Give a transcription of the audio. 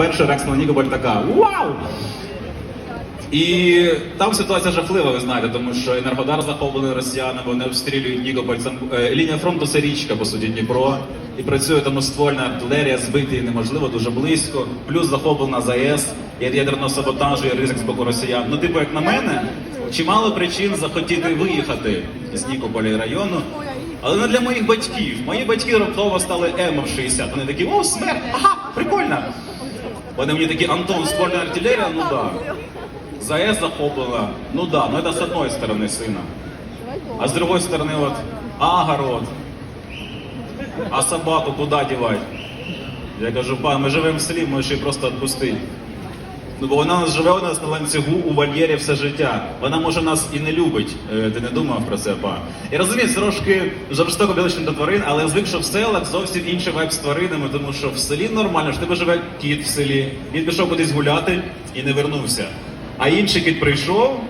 Перша реакція на Нікополь така Вау! І там ситуація жахлива, ви знаєте, тому що Енергодар захоплений росіянами, вони обстрілюють Нікополь. Це, е, лінія фронту це річка, по суті, Дніпро. І працює тому ствольна артилерія, збити неможливо, дуже близько. Плюс захоплена ЗАЕС, саботажу, є ризик з боку росіян. Ну, типу, як на мене, чимало причин захотіти виїхати з Нікополя і району. Але не для моїх батьків. Мої батьки раптово стали М 60 Вони такі, о, смерть! Ага, прикольно! Вони мені такі, Антон, ствольна артилерія? Ну да. ЗАЭС захоплена. Ну да, но это с одной стороны сына. А с другой стороны вот огород. А собаку куда девать? Я кажу, пан, ми живемо в селі, можеш її просто відпустити. Ну, бо вона живе у нас на ланцюгу у вольєрі все життя. Вона може нас і не любить. Е, Ти не думав про це, па. Я розумію, трошки жорстоко білочно до тварин, але звик, що в селах зовсім інший вайб з тваринами, тому що в селі нормально, що тебе живе кіт в селі. Він пішов кудись гуляти і не вернувся. А інший кіт прийшов,